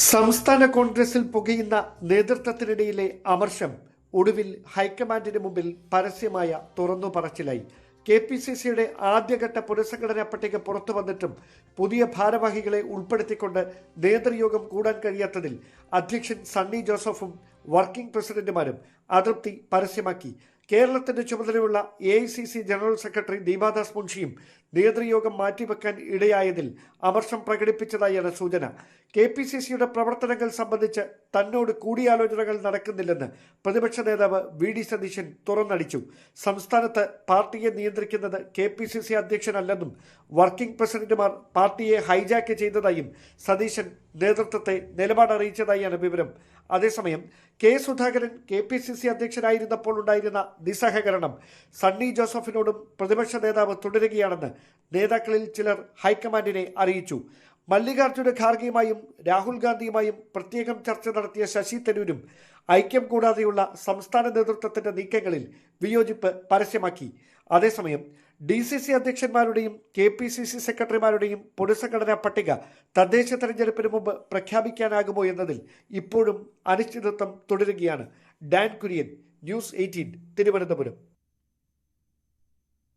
സംസ്ഥാന കോൺഗ്രസിൽ പുകയുന്ന നേതൃത്വത്തിനിടയിലെ അമർഷം ഒടുവിൽ ഹൈക്കമാൻഡിന് മുമ്പിൽ പരസ്യമായ തുറന്നു പറച്ചിലായി കെ പി സി സിയുടെ ആദ്യഘട്ട പുനഃസംഘടനാ പട്ടിക പുറത്തു വന്നിട്ടും പുതിയ ഭാരവാഹികളെ ഉൾപ്പെടുത്തിക്കൊണ്ട് നേതൃയോഗം കൂടാൻ കഴിയാത്തതിൽ അധ്യക്ഷൻ സണ്ണി ജോസഫും വർക്കിംഗ് പ്രസിഡന്റുമാരും അതൃപ്തി പരസ്യമാക്കി. കേരളത്തിന്റെ ചുമതലയുള്ള A C C general secretary Deepadas മുൻഷിയും നേതൃയോഗം മാറ്റിവെക്കാൻ ഇടയായതിൽ അമർഷം പ്രകടിപ്പിച്ചതായാണ് സൂചന. കെ പി സി സിയുടെ പ്രവർത്തനങ്ങൾ സംബന്ധിച്ച് തന്നോട് കൂടിയാലോചനകൾ നടക്കുന്നില്ലെന്ന് പ്രതിപക്ഷ നേതാവ് വി ഡി സതീശൻ തുറന്നടിച്ചു. സംസ്ഥാനത്ത് പാർട്ടിയെ നിയന്ത്രിക്കുന്നത് കെ പി സി സി അധ്യക്ഷനല്ലെന്നും വർക്കിംഗ് പ്രസിഡന്റുമാർ പാർട്ടിയെ ഹൈജാക്ക് ചെയ്തതായും സതീശൻ നേതൃത്വത്തെ നിലപാട് അറിയിച്ചതായാണ് വിവരം. അതേസമയം K Sudhakaran K P C C അധ്യക്ഷനായിരുന്നപ്പോൾ ഉണ്ടായിരുന്ന നിസ്സഹകരണം സണ്ണി ജോസഫിനോടും പ്രതിപക്ഷ നേതാവ് തുടരുകയാണെന്ന് നേതാക്കളിൽ ചിലർ ഹൈക്കമാൻഡിനെ അറിയിച്ചു. മല്ലികാർജുന ഖാർഗെയുമായും രാഹുൽ ഗാന്ധിയുമായും പ്രത്യേകം ചർച്ച നടത്തിയ ശശി തരൂരും ഐക്യം കൂടാതെയുള്ള സംസ്ഥാന നേതൃത്വത്തിന്റെ നീക്കങ്ങളിൽ വിയോജിപ്പ് പരസ്യമാക്കി. അതേസമയം ഡി സി സി അധ്യക്ഷന്മാരുടെയും കെ പി സി സി സെക്രട്ടറിമാരുടെയും പുനഃസംഘടനാ പട്ടിക തദ്ദേശ തെരഞ്ഞെടുപ്പിന് മുമ്പ് പ്രഖ്യാപിക്കാനാകുമോ എന്നതിൽ ഇപ്പോഴും അനിശ്ചിതത്വം തുടരുകയാണ്. Dan Kurian news eighteen Thiruvananthapuram.